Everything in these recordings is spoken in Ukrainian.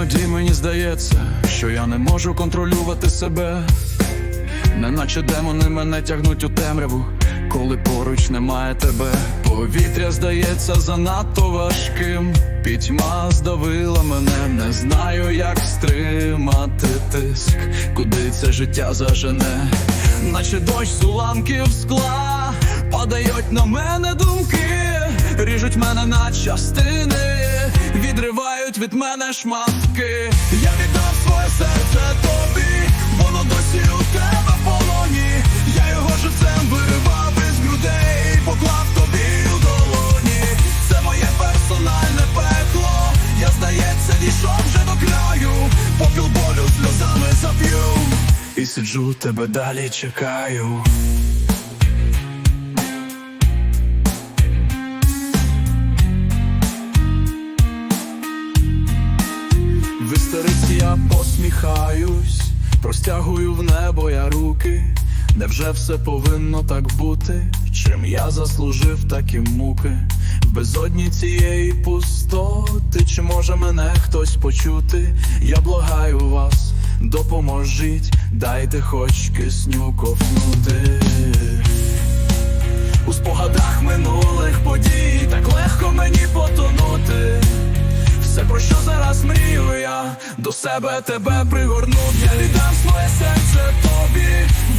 Іноді мені здається, що я не можу контролювати себе, неначе демони мене тягнуть у темряву, коли поруч немає тебе. Повітря здається занадто важким. Пітьма здавила мене, не знаю, як стримати тиск, куди це життя зажене, наче дощ з уламків скла, падають на мене думки, ріжуть мене на частини, відривають від мене шматки. Я віддав своє серце тобі, воно досі у тебе в полоні. Я його живцем виривав із грудей, поклав тобі у долоні. Це моє персональне пекло. Я здається, дійшов вже до краю, попіл болю сльозами зап'ю. І сиджу тебе далі чекаю. Я посміхаюсь, простягую в небо я руки. Невже все повинно так бути? Чим я заслужив такі муки? В безодні цієї пустоти, чи може мене хтось почути? Я благаю вас, допоможіть, дайте хоч кисню ковтнути. У спогадах минулих подій так легко до себе тебе пригорнув. Я віддам своє серце тобі,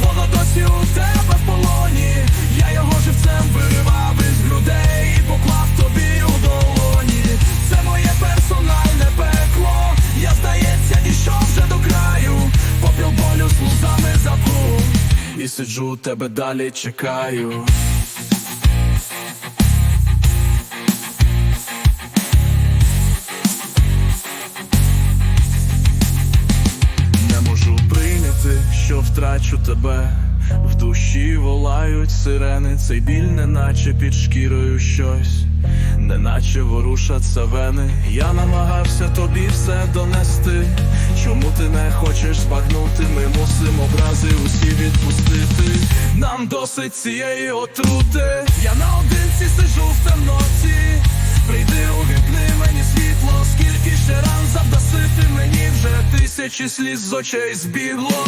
воно досі у тебе в полоні. Я його живцем виривав із грудей і поклав тобі у долоні. Це моє персональне пекло. Я здається, дійшов вже до краю. Попіл болю слузами забув. І сиджу тебе далі чекаю. Що втрачу тебе. В душі волають сирени, цей біль, неначе під шкірою щось, неначе ворушаться вени. Я намагався тобі все донести. Чому ти не хочеш збагнути? Ми мусимо образи усі відпустити. Нам досить цієї отрути. Я наодинці сижу в темноті. Прийди, увікни мені світло, скільки ще ран завдасити мені вже тисячі сліз з очей збігло.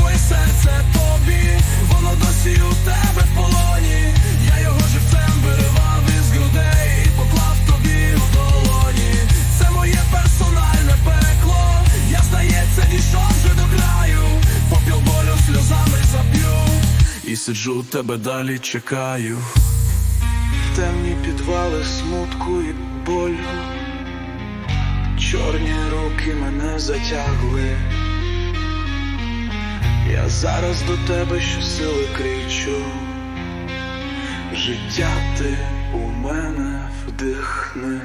Своє серце тобі, воно досі у тебе в полоні. Я його живцем виривав із грудей і поклав тобі у долоні. Це моє персональне пекло. Я здається, дійшов вже до краю. Попіл болю сльозами зап'ю. І сиджу тебе далі чекаю. Темні підвали смутку і болю, чорні руки мене затягли. Я зараз до тебе щосили кричу. Життя ти у мене вдихни.